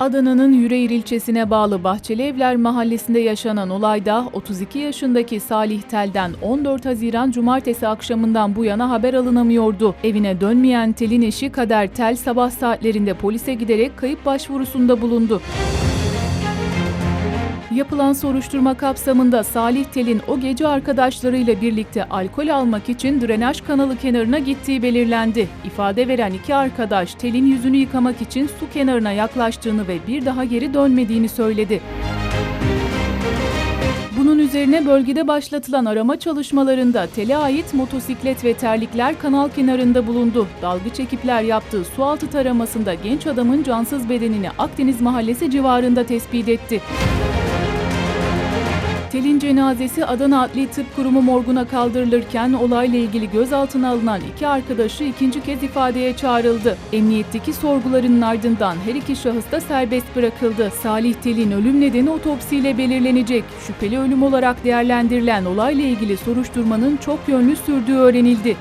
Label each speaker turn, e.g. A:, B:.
A: Adana'nın Yüreğir ilçesine bağlı Bahçeli Evler mahallesinde yaşanan olayda 32 yaşındaki Salih Tel'den 14 Haziran Cumartesi akşamından bu yana haber alınamıyordu. Evine dönmeyen Tel'in eşi Kader Tel sabah saatlerinde polise giderek kayıp başvurusunda bulundu. Yapılan soruşturma kapsamında Salih Tel'in o gece arkadaşlarıyla birlikte alkol almak için drenaj kanalı kenarına gittiği belirlendi. İfade veren iki arkadaş Tel'in yüzünü yıkamak için su kenarına yaklaştığını ve bir daha geri dönmediğini söyledi. Bunun üzerine bölgede başlatılan arama çalışmalarında tele ait motosiklet ve terlikler kanal kenarında bulundu. Dalgıç ekipler yaptığı sualtı taramasında genç adamın cansız bedenini Akdeniz Mahallesi civarında tespit etti. Tel'in cenazesi Adana Adli Tıp Kurumu morguna kaldırılırken olayla ilgili gözaltına alınan iki arkadaşı ikinci kez ifadeye çağrıldı. Emniyetteki sorgularının ardından her iki şahıs da serbest bırakıldı. Salih Tel'in ölüm nedeni otopsiyle belirlenecek. Şüpheli ölüm olarak değerlendirilen olayla ilgili soruşturmanın çok yönlü sürdüğü öğrenildi.